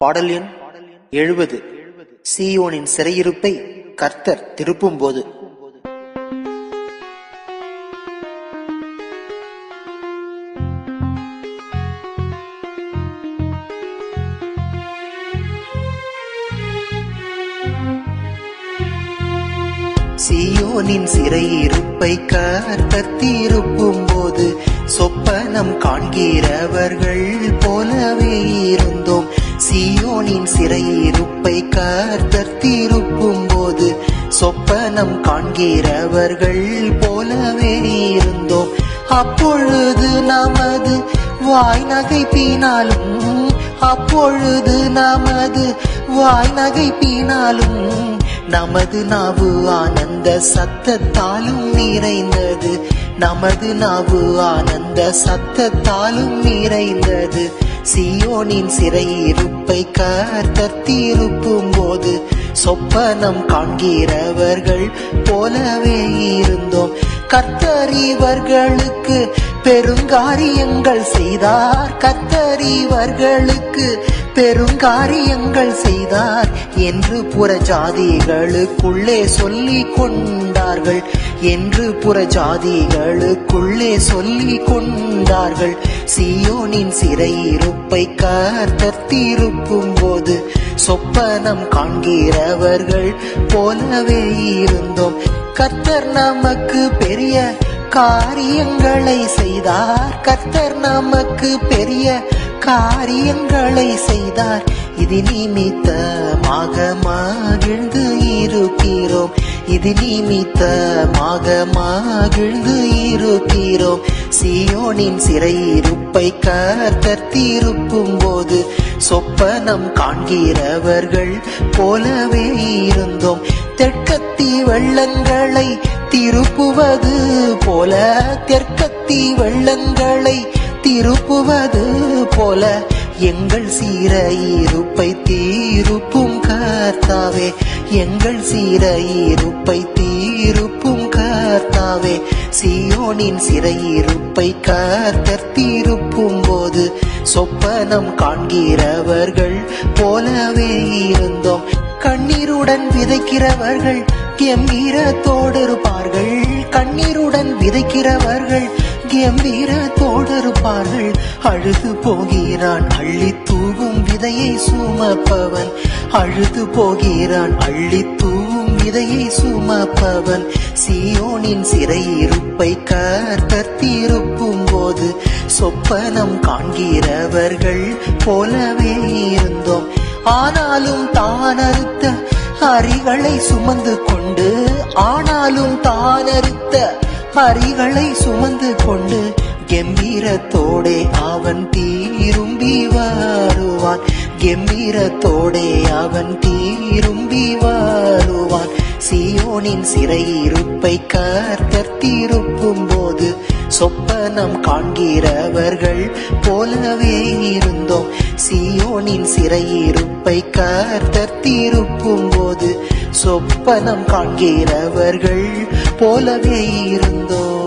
பாடல் எண் எழுபது. சீயோனின் சிறையிருப்பை கர்த்தர் திருப்பும் போது சீயோனின் சிறையிருப்பை கர்த்தர் திருப்பும் போது சொப்பனம் காண்கிறவர்கள் சீயோனின் சிறையிருப்பை கர்த்தர் தீருப்பும் போது சொப்பனம் காண்கிறவர்கள் போலவே இருந்தோம். அப்பொழுது நமது வாய் நகைப்பினாலும் அப்பொழுது நமது வாய் நகைப்பினாலும் நமது நாவு ஆனந்த சத்தத்தாலும் நிறைந்தது. நமது நாவு ஆனந்த சத்தத்தாலும் நிறைந்தது. சியோனின் சிறையிருப்பை கர்த்தர் திருப்பும் போது சொப்பனம் காண்கிறவர்கள் போலவே இருந்தோம். கர்த்தர் இவர்களுக்கு பெருங்காரியங்கள் செய்தார். கர்த்தர் இவர்களுக்கு பெருங்காரியங்கள் செய்தார் என்று புற ஜாதிகளுக்குள்ளே சொல்லி கொண்டார்கள். என்று புற ஜாதிகளுக்குள்ளே சொல்லி கொண்டார்கள். சியோனின் சிறையிருப்பை கர்த்தர் போது சொப்பனம் காண்கிறவர்கள் போலவே இருந்தோம். கர்த்தர் நமக்கு பெரிய காரியங்களை செய்தார். கர்த்தர் நமக்கு பெரிய காரியங்களை செய்தார். இது நிமித்தமாக மகிழ்ந்து இருக்கிறோம். இது நிமித்தமாக மகிழ்ந்து இருக்கிறோம். சியோனின் சிறையிருப்பை கர்த்தர் தீர்க்கும் போது சொப்பனம் காண்கிறவர்கள் போலவே இருந்தோம். தெற்கத்தி வெள்ளங்களை திருப்புவது போல தெற்கத்தி வெள்ளங்களை திருப்புவது போல எங்கள் சீர இருப்பை தீருப்பும் கர்த்தாவே. எங்கள் சீரையிருப்பை தீருப்பும் கர்த்தாவே. சியோனின் சிறையிருப்பை கர்த்தர் தீருப்பும் போது சொப்பனம் காண்கிறவர்கள் போலவே இருந்தோம். கண்ணீருடன் விதைக்கிறவர்கள் கம்பீரத்தோடு இருப்பார்கள். கண்ணீருடன் விதைக்கிறவர்கள் கம்பீரத்தோடு இருப்பார்கள் அழுது போகிறான் அள்ளி தூவும் விதையை சுமப்பவன். அழுது போகிறான் அள்ளி தூவும் விதையை சுமப்பவன். சியோனின் சிறையிருப்பை கர்த்தர் போது சொப்பனம் காண்கிறவர்கள் போலவே இருந்தோம். ஆனாலும் தான் அறுத்த அரிகளை சுமந்து கொண்டு ஆனாலும் தான் அறுத்த அரிகளை சுமந்து கொண்டு கெம்பீரத்தோடே அவன் தீரும்பி வருவான் கெம்பீரத்தோடே அவன் தீரும்பி வருவான் சியோனின் சிறையிருப்பை கர்த்தர் தீருப்பும் போது சொப்பனம் காண்கிறவர்கள் போலவே இருந்தோம். சியோனின் சிறையிருப்பை கர்த்தர் திருப்பும் போது சொப்பனம் காண்கிறவர்கள் போலவே இருந்தோம்.